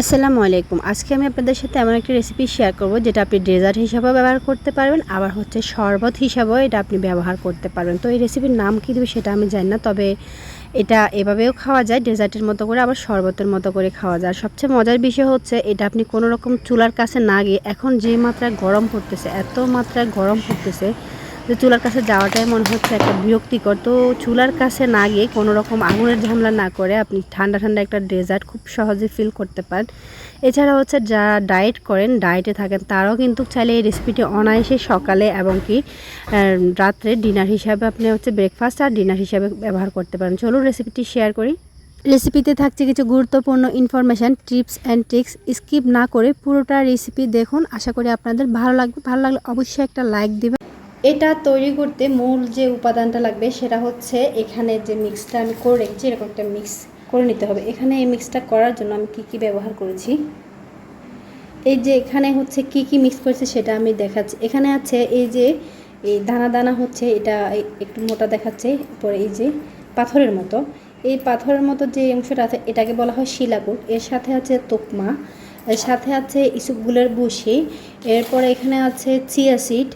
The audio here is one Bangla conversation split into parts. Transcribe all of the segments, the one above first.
আসসালামু আলাইকুম। আজকে আমি আপনাদের সাথে এমন একটি রেসিপি শেয়ার করব, যেটা আপনি ডেজার্ট হিসাবেও ব্যবহার করতে পারবেন, আবার হচ্ছে শরবত হিসাবেও এটা আপনি ব্যবহার করতে পারবেন। তো এই রেসিপির নাম কী দেবে সেটা আমি জানি না, তবে এটা এভাবেও খাওয়া যায় ডেজার্টের মতো করে, আবার শরবতের মতো করে খাওয়া যায়। সবচেয়ে মজার বিষয় হচ্ছে, এটা আপনি কোনো রকম চুলার কাছে না গিয়ে, এখন যে মাত্রায় গরম পড়তেছে, এত মাত্রায় গরম পড়তেছে যে চুলার কাছে যাওয়াটাই মনে হচ্ছে একটা বিরক্তিকর। তো চুলার কাছে না গিয়ে কোনো রকম আগুনের ঝামেলা না করে আপনি ঠান্ডা ঠান্ডা একটা ডেজার্ট খুব সহজে ফিল করতে পারেন। এছাড়া হচ্ছে যারা ডায়েট করেন ডায়েটে থাকেন, তারাও কিন্তু চাইলে এই রেসিপিটি অনায়াসে সকালে এবং কি রাত্রে ডিনার হিসাবে আপনি হচ্ছে ব্রেকফাস্ট আর ডিনার হিসাবে ব্যবহার করতে পারেন। চলুন রেসিপিটি শেয়ার করি। রেসিপিতে থাকছে কিছু গুরুত্বপূর্ণ information tips and tricks skip না করে পুরোটা রেসিপি দেখুন। আশা করি আপনাদের ভালো লাগবে। ভালো লাগলে অবশ্যই একটা লাইক দিবেন। এটা তৈরি করতে মূল যে উপাদানটা লাগবে সেটা হচ্ছে এখানে যে মিক্সটা আমি করে রেখেছি, এরকম একটা মিক্স করে নিতে হবে। এখানে এই মিক্সটা করার জন্য আমি কি কি ব্যবহার করেছি? এই যে এখানে হচ্ছে কি কি মিক্স করেছে সেটা আমি দেখাচ্ছি। এখানে আছে এই যে, এই দানা দানা হচ্ছে, এটা একটু মোটা দেখাচ্ছে পরে এই যে পাথরের মতো। এই পাথরের মতো যে অংশটা আছে, এটাকে বলা হয় শিলাকুট। এর সাথে আছে তোকমা, এর সাথে আছে ইসুপগুলের বুসি এরপরে এখানে আছে চিয়া সিড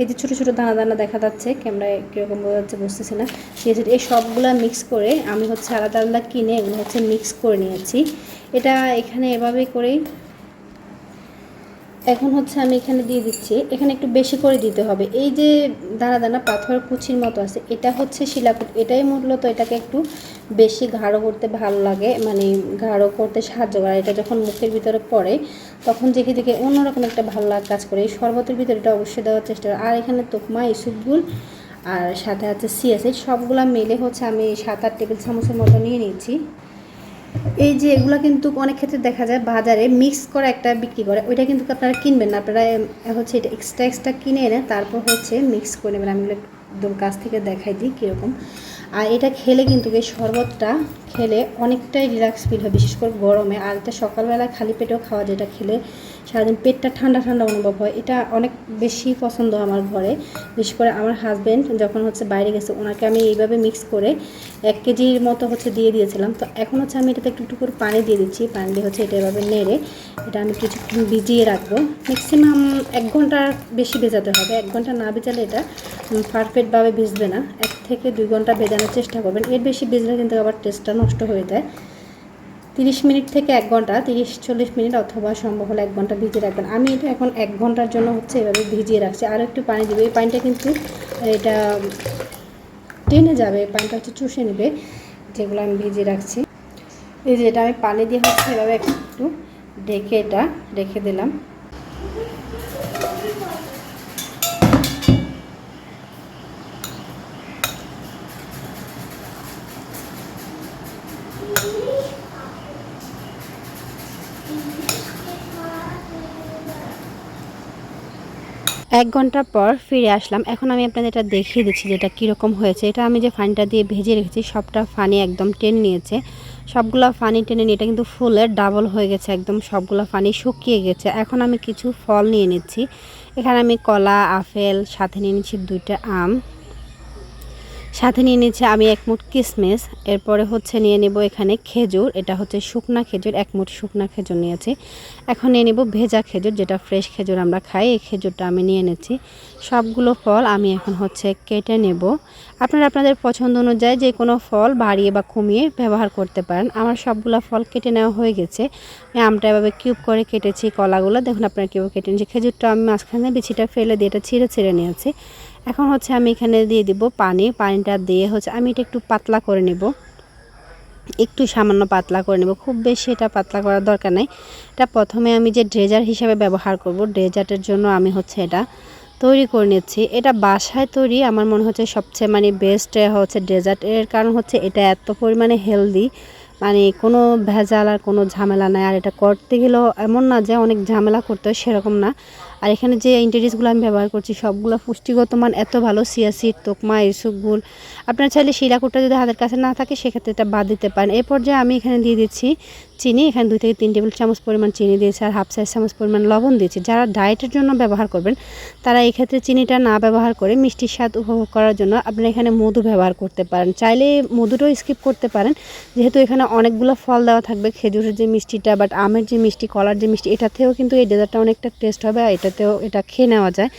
এই যে ছোটো ছোটো দানা দানা দেখা যাচ্ছে, ক্যামেরায় কীরকম বোঝা যাচ্ছে বুঝতেছি না। ঠিক এই সবগুলো মিক্স করে আমি হচ্ছে আলাদা আলাদা কিনে এগুলো হচ্ছে মিক্স করে নিয়েছি। এটা এখানে এভাবে করেই এখন হচ্ছে আমি এখানে দিয়ে দিচ্ছি। এখানে একটু বেশি করে দিতে হবে। এই যে দানা দানা পাথর কুচির মতো আছে, এটা হচ্ছে শিলাকুট। এটাই মূলত এটাকে একটু বেশি গাঢ় করতে ভালো লাগে মানে গাঢ় করতে সাহায্য করে। এটা যখন মুখের ভিতরে পড়ে, তখন দেখে দেখে অন্যরকম একটা ভালো লাগা কাজ করে। এই শরবতের ভিতরে এটা অবশ্যই দেওয়ার চেষ্টা করে। আর এখানে তোকমা ইসুপগুল আর সাথে আছে সিএসএইচ সবগুলা মিলে হচ্ছে আমি সাত আট টেবিল চামচের মতো নিয়ে নিয়েছি এই যে এগুলো কিন্তু অনেক ক্ষেত্রে দেখা যায় বাজারে মিক্স করা একটা বিক্রি করে, ওইটা কিন্তু আপনারা কিনবেন না। আপনারা হচ্ছে এটা এক্সট্রা এক্সট্রা কিনে এনে তারপর হচ্ছে মিক্স করে নেবেন। আমি একদম কাছ থেকে দেখাই দিই কীরকম। আর এটা খেলে কিন্তু এই শরবতটা খেলে অনেকটাই রিল্যাক্স ফিল হয়, বিশেষ করে গরমে। আর এটা সকালবেলা খালি পেটেও খাওয়া যায়, এটা খেলে সারাদিন পেটটা ঠান্ডা ঠান্ডা অনুভব হয়। এটা অনেক বেশি পছন্দ আমার ঘরে। বিশেষ করে আমার হাজব্যান্ড যখন হচ্ছে বাইরে গেছে, ওনাকে আমি এইভাবে মিক্স করে এক কেজির মতো হচ্ছে দিয়ে দিয়েছিলাম। তো এখন হচ্ছে আমি এটাতে একটু একটু করে পানি দিয়ে দিচ্ছি। পানি দিয়ে হচ্ছে এটা এভাবে নেড়ে এটা আমি কিছুক্ষণ ভিজিয়ে রাখব। ম্যাক্সিমাম এক ঘণ্টার বেশি ভেজাতে হবে। এক ঘণ্টা না ভেজালে এটা পারফেক্টভাবে ভিজবে না। এক থেকে দুই ঘণ্টা ভেজানোর চেষ্টা করবেন। এর বেশি ভিজলে কিন্তু আবার টেস্টটা নষ্ট হয়ে যায়। তিরিশ মিনিট থেকে এক ঘণ্টা, তিরিশ, চল্লিশ মিনিট অথবা সম্ভব হলে এক ঘণ্টা ভিজিয়ে রাখবেন। আমি এটা এখন এক ঘণ্টার জন্য হচ্ছে এভাবে ভিজিয়ে রাখছি। আর একটু পানি দেবে। এই পানিটা কিন্তু এটা টেনে যাবে। পানিটা হচ্ছে চুষে নেবে, যেগুলো আমি ভিজিয়ে রাখছি। এই যে এটা আমি পানি দিয়ে হচ্ছে এভাবে একটু ঢেকে এটা রেখে দিলাম। এক ঘণ্টা পর ফিরে আসলাম। এখন আমি আপনাদের এটা দেখিয়ে দিচ্ছি যেটা কীরকম হয়েছে। এটা আমি যে ফানিটা দিয়ে ভেজে রেখেছি, সবটা ফানি একদম টেনে নিয়েছে। সবগুলো ফানি টেনে নিয়ে, এটা কিন্তু ফুলের ডাবল হয়ে গেছে একদম, সবগুলো ফানি শুকিয়ে গেছে। এখন আমি কিছু ফল নিয়ে নিচ্ছি। এখানে আমি কলা, আপেল, সাথে নিয়ে নিচ্ছি দুইটা আম। সাথে নিয়ে নিচ্ছে আমি এক মুঠ কিসমিস, এরপরে হচ্ছে নিয়ে নেব এখানে খেজুর, এটা হচ্ছে শুকনা খেজুর, এক মুঠ শুকনা খেজুর নিয়েছি। এখন নিয়ে নেব ভেজা খেজুর, যেটা ফ্রেশ খেজুর আমরা খাই, এই খেজুরটা আমি নিয়ে নিচ্ছি। সবগুলো ফল আমি এখন হচ্ছে কেটে নেব। আপনারা আপনাদের পছন্দ অনুযায়ী যে কোনো ফল বাড়িয়ে বা কমিয়ে ব্যবহার করতে পারেন। আমার সবগুলো ফল কেটে নেওয়া হয়ে গেছে। আমি আমটা এভাবে কিউব করে কেটেছি, কলাগুলো। দেখুন আপনারা কীভাবে কেটে নিয়েছি খেজুরটা আমি মাঝখানে বিছিটা ফেলে দিয়ে এটা ছিঁড়ে ছিঁড়ে নিয়েছি। এখন হচ্ছে আমি এখানে দিয়ে দিব পানি। পানিটা দিয়ে হচ্ছে আমি এটা একটু পাতলা করে নেব। একটু সামান্য পাতলা করে নেব। খুব বেশি এটা পাতলা করার দরকার নেই। এটা প্রথমে আমি যে ড্রেজার হিসাবে ব্যবহার করব, ড্রেজার্টের জন্য আমি হচ্ছে এটা তৈরি করে নিচ্ছি। এটা বাসায় তৈরি আমার মনে হচ্ছে সবচেয়ে মানে বেস্ট হচ্ছে ডেজার্ট। এর কারণ হচ্ছে এটা এত পরিমাণে হেলদি মানে কোনো ভেজাল আর কোনো ঝামেলা নাই। আর এটা করতে গেলেও এমন না যে অনেক ঝামেলা করতে হয় সেরকম না। আর এখানে যে ইন্টারিসগুলো আমি ব্যবহার করছি, সবগুলো পুষ্টিগত মান এত ভালো সিয়াসিড তোকমা এসবগুল আপনার চাইলে শিলাকুটটা যদি হাতের কাছে না থাকে, সেক্ষেত্রে এটা বাদ দিতে পারেন। এরপর পর্যায়ে আমি এখানে দিয়ে দিচ্ছি চিনি, এখানে দুই থেকে তিন টেবিল চামচ পরিমাণ চিনি দিয়েছি আর হাফ সাইজ চামচ পরিমাণ লবণ দিয়েছি। যারা ডায়েটের জন্য ব্যবহার করবেন, তারা এক্ষেত্রে চিনিটা না ব্যবহার করে মিষ্টির স্বাদ উপভোগ করার জন্য আপনারা এখানে মধু ব্যবহার করতে পারেন। চাইলে মধুটাও স্কিপ করতে পারেন। যেহেতু এখানে অনেকগুলো ফল দেওয়া থাকবে, খেজুরের যে মিষ্টিটা বাট আমের যে মিষ্টি, কলার যে মিষ্টি, এটাতেও কিন্তু এই ডেজার্টটা অনেকটা টেস্ট হবে আর এটাতেও এটা খেয়ে নেওয়া যায়।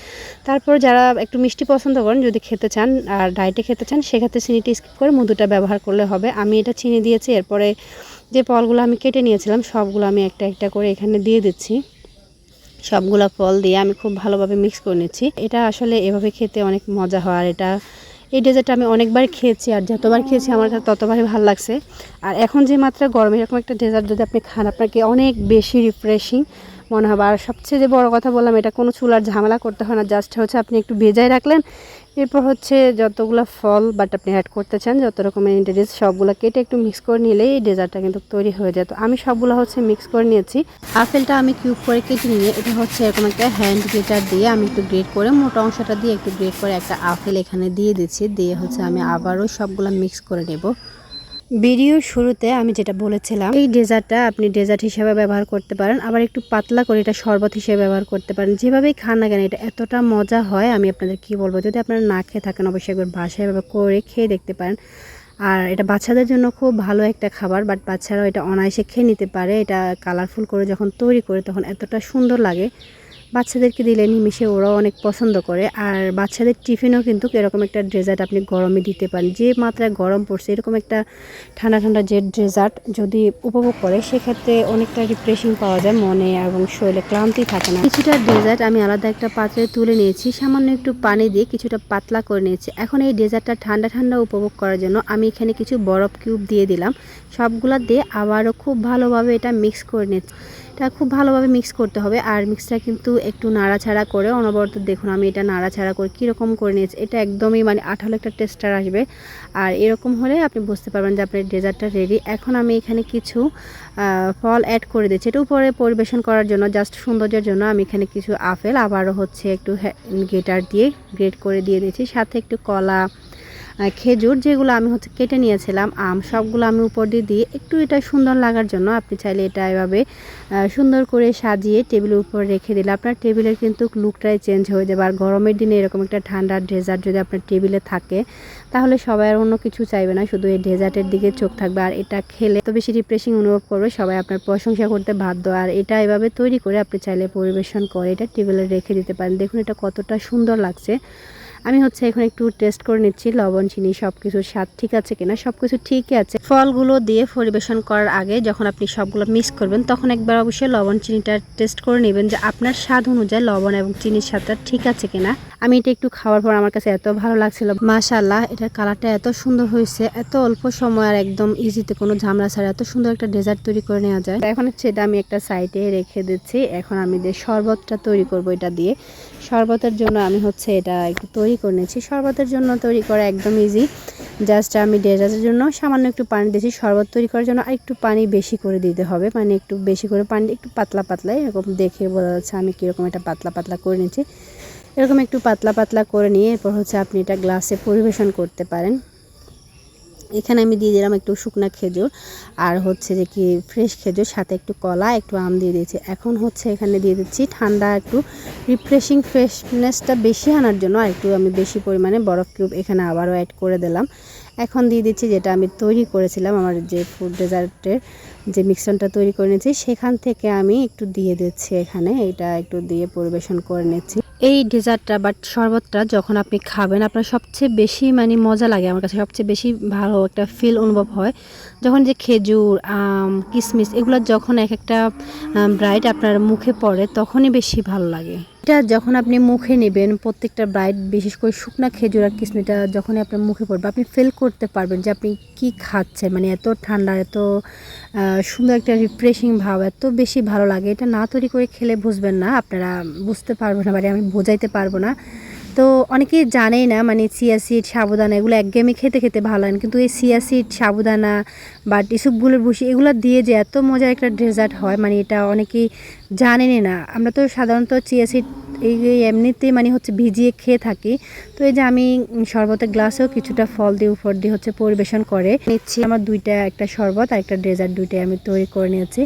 তারপর যারা একটু মিষ্টি পছন্দ করেন, যদি খেতে চান আর ডায়েটে খেতে চান, সেক্ষেত্রে চিনিটা স্কিপ করে মধুটা ব্যবহার করলে হবে। আমি এটা চিনি দিয়েছি, এরপরে যে ফলগুলো আমি কেটে নিয়েছিলাম, সবগুলো আমি একটা একটা করে এখানে দিয়ে দিচ্ছি। সবগুলো ফল দিয়ে আমি খুব ভালোভাবে মিক্স করে নিচ্ছি। এটা আসলে এভাবে খেতে অনেক মজা হয়, আর এটা, এই ডেজার্টটা আমি অনেকবার খেয়েছি, আর যতবার খেয়েছি আমার কাছে ততবারই ভালো লাগছে। আর এখন যে মাত্রা গরম এরকম একটা ডেজার্ট যদি আপনি খান, আপনাকে অনেক বেশি রিফ্রেশিং মনে হবে। আর সবচেয়ে যে বড় কথা বললাম, এটা কোনো চুলার ঝামেলা করতে হয় না। জাস্ট হচ্ছে আপনি একটু ভেজায় রাখলেন, এরপর হচ্ছে যতগুলো ফল বাট আপনি অ্যাড করতে চান, যত রকমের ইন্টারিস সবগুলো কেটে একটু মিক্স করে নিলেই এই ডেজার্টটা কিন্তু তৈরি হয়ে যায়। তো আমি সবগুলো হচ্ছে মিক্স করে নিয়েছি। আপেলটা আমি কিউব করে কেটে নিয়ে, এটা হচ্ছে এরকম একটা হ্যান্ড গ্রেটার দিয়ে আমি একটু গ্রেট করে, মোটা অংশটা দিয়ে একটু গ্রেট করে একটা আপেল এখানে দিয়ে দিচ্ছি। দিয়ে হচ্ছে আমি আবারও সবগুলো মিক্স করে নেব। ভিডিওর শুরুতে আমি যেটা বলেছিলাম, এই ডেজার্টটা আপনি ডেজার্ট হিসেবে ব্যবহার করতে পারেন, আবার একটু পাতলা করে এটা শরবত হিসেবে ব্যবহার করতে পারেন। যেভাবেই খান না কেন, এটা এতটা মজা হয়, আমি আপনাদের কি বলব? যদি আপনারা না খেয়ে থাকেন, অবশ্যই একবার বাসায় এভাবে করে খেয়ে দেখতে পারেন। আর এটা বাচ্চাদের জন্য খুব ভালো একটা খাবার, বাট বাচ্চারাও এটা অনায়াসে খেয়ে নিতে পারে। এটা কালারফুল করে যখন তৈরি করে, তখন এতটা সুন্দর লাগে। বাচ্চাদেরকে দিলে নিমিশে ওরাও অনেক পছন্দ করে। আর বাচ্চাদের টিফিনও কিন্তু এরকম একটা ডেজার্ট আপনি গরমে দিতে পারেন। যে মাত্রায় গরম পড়ছে, এরকম একটা ঠান্ডা ঠান্ডা যে ডেজার্ট যদি উপভোগ করে, সেক্ষেত্রে অনেকটা রিফ্রেশিং পাওয়া যায় মনে এবং শরীরে ক্লান্তি থাকে না। কিছুটা ডেজার্ট আমি আলাদা একটা পাত্রে তুলে নিয়েছি, সামান্য একটু পানি দিয়ে কিছুটা পাতলা করে নিয়েছি। এখন এই ডেজার্টটা ঠান্ডা ঠান্ডা উপভোগ করার জন্য আমি এখানে কিছু বরফ কিউব দিয়ে দিলাম। সবগুলা দিয়ে আবারও খুব ভালোভাবে এটা মিক্স করে নিচ্ছি এটা খুব ভালোভাবে মিক্স করতে হবে। আর মিক্সটা কিন্তু একটু নাড়াছাড়া করে অনবরত দেখুন আমি এটা নাড়াছাড়া করে কীরকম করে নিয়েছি। এটা একদমই মানে আঠালো একটা টেস্টার আসবে। আর এরকম হলে আপনি বুঝতে পারবেন যে আপনার ডেজার্টটা রেডি এখন আমি এখানে কিছু ফল অ্যাড করে দিচ্ছি। এটা উপরে পরিবেশন করার জন্য জাস্ট সৌন্দর্যের জন্য আমি এখানে কিছু আপেল, আবারও হচ্ছে একটু গ্রেটার দিয়ে গ্রেট করে দিয়ে দিয়েছি সাথে একটু কলা খেজুর যেগুলো আমি হচ্ছে কেটে নিয়েছিলাম, আম সবগুলো আমি উপর দিয়ে দিয়ে একটু এটা সুন্দর লাগার জন্য আপনি চাইলে এটা এভাবে সুন্দর করে সাজিয়ে টেবিলের উপর রেখে দিলে আপনার টেবিলের কিন্তু লুকটাই চেঞ্জ হয়ে যাবে। আর গরমের দিনে এরকম একটা ঠান্ডা ডেজার্ট যদি আপনার টেবিলে থাকে, তাহলে সবাই আর অন্য কিছু চাইবে না, শুধু এই ডেজার্টের দিকে চোখ থাকবে। আর এটা খেলে তো বেশি রিফ্রেশিং অনুভব করবে, সবাই আপনার প্রশংসা করতে বাধ্য। আর এটা এভাবে তৈরি করে আপনি চাইলে পরিবেশন করে এটা টেবিলে রেখে দিতে পারেন। দেখুন এটা কতটা সুন্দর লাগছে। আমি হচ্ছে এখন একটু টেস্ট করে নিচ্ছি, লবণ, চিনি সব কিছুর স্বাদ ঠিক আছে কিনা? সব কিছু ঠিকই আছে। ফলগুলো দিয়ে পরিবেশন করার আগে যখন আপনি সবগুলো মিক্স করবেন, তখন একবার অবশ্যই লবণ, চিনিটা টেস্ট করে নেবেন যে আপনার স্বাদ অনুযায়ী লবণ এবং চিনির স্বাদটা ঠিক আছে কিনা। আমি এটা একটু খাওয়ার পর আমার কাছে এত ভালো লাগছিল। মাশাল্লাহ এটার কালারটা এত সুন্দর হয়েছে। এত অল্প সময় আর একদম ইজিতে কোনো ঝামেলা ছাড়া এত সুন্দর একটা ডেজার্ট তৈরি করে নেওয়া যায়। এখন হচ্ছে এটা আমি একটা সাইডে রেখে দিচ্ছি। এখন আমি যে শরবতটা তৈরি করব এটা দিয়ে। শরবতের জন্য আমি হচ্ছে এটা একটু তৈরি করে নিয়েছি। শরবতের জন্য তৈরি করা একদম ইজি জাস্ট আমি ডেজার্টের জন্য সামান্য একটু পানি দিয়েছি। শরবত তৈরি করার জন্য একটু পানি বেশি করে দিতে হবে। মানে একটু বেশি করে পানি, একটু পাতলা পাতলা, এরকম দেখে বোঝা যাচ্ছে আমি কীরকম একটা পাতলা পাতলা করে নিয়েছি। এরকম একটু পাতলা পাতলা করে নিয়ে এরপর হচ্ছে আপনি এটা গ্লাসে পরিবেশন করতে পারেন। এখানে আমি দিয়ে দিলাম একটু শুকনা খেজুর আর হচ্ছে যে কি ফ্রেশ খেজুর, সাথে একটু কলা, একটু আম দিয়ে দিয়েছি। এখন হচ্ছে এখানে দিয়ে দিচ্ছি ঠান্ডা একটু রিফ্রেশিং ফ্রেশনেসটা বেশি আনার জন্য আর একটু আমি বেশি পরিমাণে বরফ কিউব এখানে আবারও অ্যাড করে দিলাম। এখন দিয়ে দিচ্ছি যেটা আমি তৈরি করেছিলাম আমার যে ফুড ডেজার্টের যে মিক্সনটা তৈরি করে নিয়েছি, সেখান থেকে আমি একটু দিয়ে দিচ্ছি এখানে, এটা একটু দিয়ে পরিবেশন করে নিচ্ছি। এই ডেজার্টটা বাট শরবতটা যখন আপনি খাবেন, আপনার সবচেয়ে বেশি মানে মজা লাগে আমার কাছে, সবচেয়ে বেশি ভালো একটা ফিল অনুভব হয়। যখন যে খেজুর, আম কিশমিশ এগুলো যখন এক একটা ব্রাইট আপনার মুখে পড়ে, তখনই বেশি ভালো লাগে। এটা যখন আপনি মুখে নেবেন, প্রত্যেকটা ব্রাইট, বিশেষ করে শুকনা খেজুর আর কিসমিটা যখনই আপনার মুখে পড়বে, আপনি ফেল করতে পারবেন যে আপনি কি খাচ্ছেন। মানে এত ঠান্ডা, এত সুন্দর একটা রিফ্রেশিং ভাব, এত বেশি ভালো লাগে। এটা না তৈরি করে খেলে বুঝবেন না, আপনারা বুঝতে পারবেন না মানে আমি বোঝাইতে পারব না। তো অনেকে জানেই না মানে চিয়া সিড সাবুদানা, এগুলো একঘেয়েমি খেতে খেতে ভালো হয় কিন্তু এই সিয়া সিড সাবুদানা বা টিসুপগুলোর ভুসি, এগুলো দিয়ে যে এত মজার একটা ডেজার্ট হয় মানে এটা অনেকেই জানেনই না। আমরা তো সাধারণত চিয়া সিড এই যে এমনিতেই মানে হচ্ছে ভিজিয়ে খেয়ে থাকি, তো এই যে আমি শরবতের গ্লাসেও কিছুটা ফল দিয়ে, উপর দিয়ে হচ্ছে পরিবেশন করে নিচ্ছি। আমার দুইটা একটা শরবত আর একটা ডেজার্ট দুইটাই আমি তৈরি করে নিয়েছি।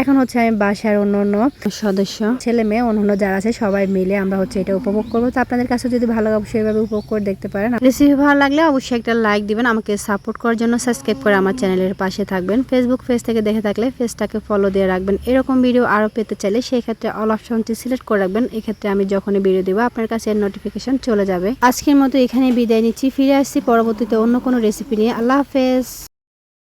এখন হচ্ছে আমি বাসার অন্য অন্য সদস্য, ছেলে মেয়ে অন্য যারা আছে সবাই মিলে আমরা হচ্ছে এটা উপভোগ করব। তো আপনাদের কাছে যদি ভালো লাগে এভাবে উপভোগ করে দেখতে পারেন। রেসিপি ভালো লাগলে অবশ্যই একটা লাইক দিবেন, আমাকে সাপোর্ট করার জন্য সাবস্ক্রাইব করে আমার চ্যানেলের পাশে থাকবেন। ফেসবুক পেজ থেকে দেখে থাকলে পেজটাকে ফলো দিয়ে রাখবেন। এরকম ভিডিও আরও পেতে চাইলে সেই ক্ষেত্রে অল অপশনটি সিলেক্ট করে রাখবেন। এক্ষেত্রে আমি যখনই ভিডিও দেবো, আপনার কাছে নোটিফিকেশন চলে যাবে। আজকের মতো এখানে বিদায় নিচ্ছি, ফিরে আসছি পরবর্তীতে অন্য কোনো রেসিপি নিয়ে। আল্লাহ হাফেজ।